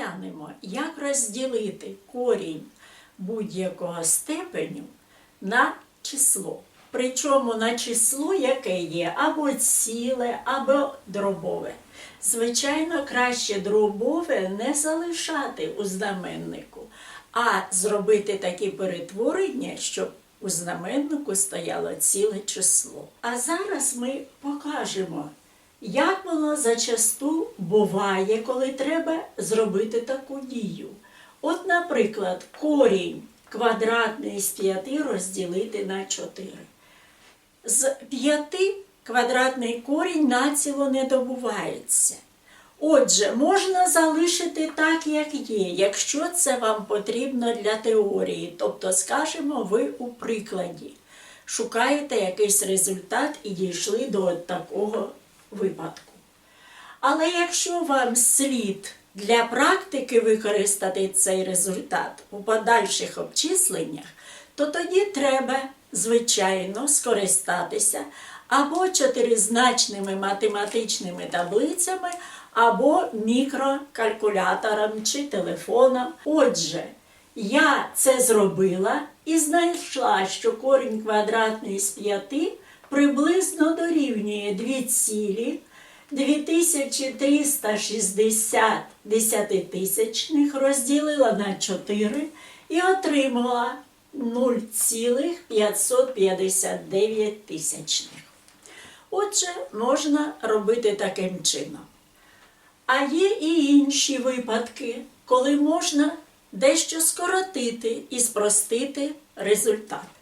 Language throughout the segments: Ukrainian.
Розглянемо, як розділити корінь будь-якого степеню на число. Причому на число, яке є або ціле, або дробове. Звичайно, краще дробове не залишати у знаменнику, а зробити такі перетворення, щоб у знаменнику стояло ціле число. А зараз ми покажемо, як воно зачасту буває, коли треба зробити таку дію. От, наприклад, корінь квадратний з 5 розділити на 4. З 5 квадратний корінь націло не добувається. Отже, можна залишити так, як є, якщо це вам потрібно для теорії. Тобто, скажімо, ви у прикладі шукаєте якийсь результат і дійшли до такого випадку. Але якщо вам слід для практики використати цей результат у подальших обчисленнях, то тоді треба, звичайно, скористатися або чотиризначними математичними таблицями, або мікрокалькулятором чи телефоном. Отже, я це зробила і знайшла, що корінь квадратний з 5 приблизно дорівнює 2 цілі 2360 десятитисячних розділила на 4 і отримала 0,559 тисячних. Отже, можна робити таким чином. А є і інші випадки, коли можна дещо скоротити і спростити результат.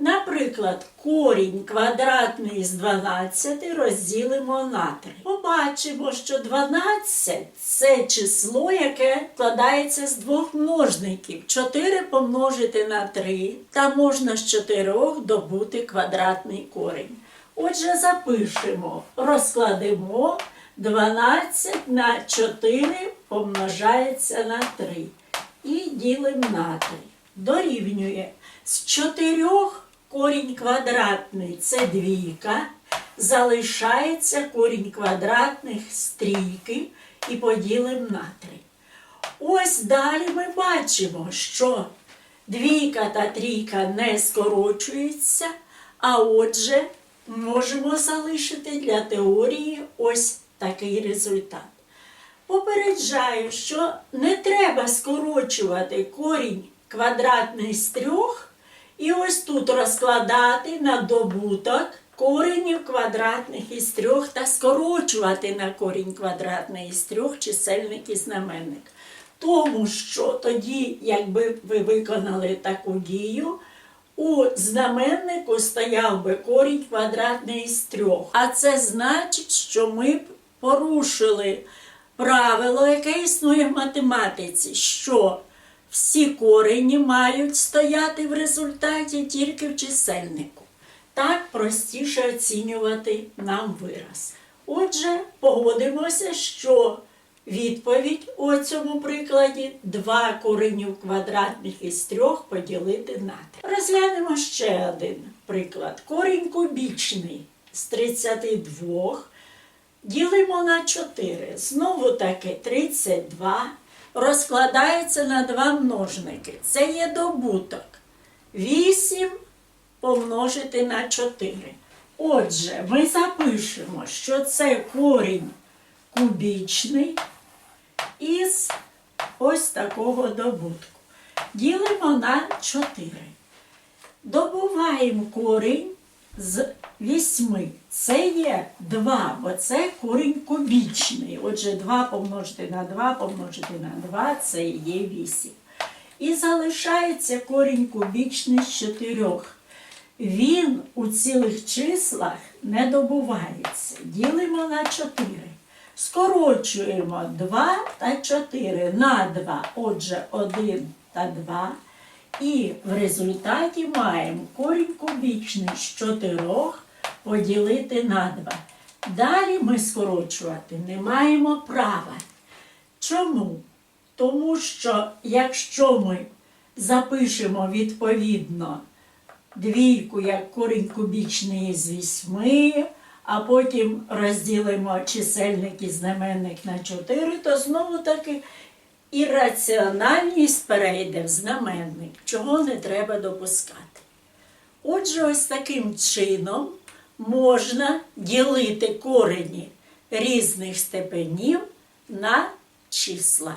Наприклад, корінь квадратний з 12 розділимо на 3. Побачимо, що 12 це число, яке складається з двох множників. 4 помножити на 3, та можна з 4 добути квадратний корінь. Отже, запишемо, розкладемо 12 на 4 помножається на 3. І ділимо на 3. Дорівнює з 4 корінь квадратний це двійка, залишається корінь квадратних трійки і поділимо на 3. Ось далі ми бачимо, що двійка та трійка не скорочуються, а отже, можемо залишити для теорії ось такий результат. Попереджаю, що не треба скорочувати корінь квадратний з трьох і ось тут розкладати на добуток коренів квадратних із трьох та скорочувати на корінь квадратний із трьох чисельник і знаменник. Тому що тоді, якби ви виконали таку дію, у знаменнику стояв би корінь квадратний із трьох. А це значить, що ми б порушили правило, яке існує в математиці, що всі корені мають стояти в результаті тільки в чисельнику. Так простіше оцінювати нам вираз. Отже, погодимося, що відповідь у цьому прикладі 2 коренів квадратних із 3 поділити на 3. Розглянемо ще один приклад. Корінь кубічний з 32 ділимо на 4. Знову таки 32 розкладається на два множники. Це є добуток. 8 помножити на 4. Отже, ми запишемо, що це корінь кубічний із ось такого добутку. Ділимо на 4. Добуваємо корінь з 8. Це є 2, бо це корінь кубічний. Отже, 2 помножити на 2 помножити на 2 це є 8. І залишається корінь кубічний з 4. Він у цілих числах не добувається. Ділимо на 4. Скорочуємо 2 та 4 на 2. Отже, 1 та 2. І в результаті маємо корінь кубічний з 4 поділити на 2. Далі ми скорочувати не маємо права. Чому? Тому що якщо ми запишемо відповідно двійку як корінь кубічний з 8, а потім розділимо чисельник і знаменник на 4, то знову таки і раціональність перейде в знаменник, чого не треба допускати. Отже, ось таким чином можна ділити корені різних степенів на числа.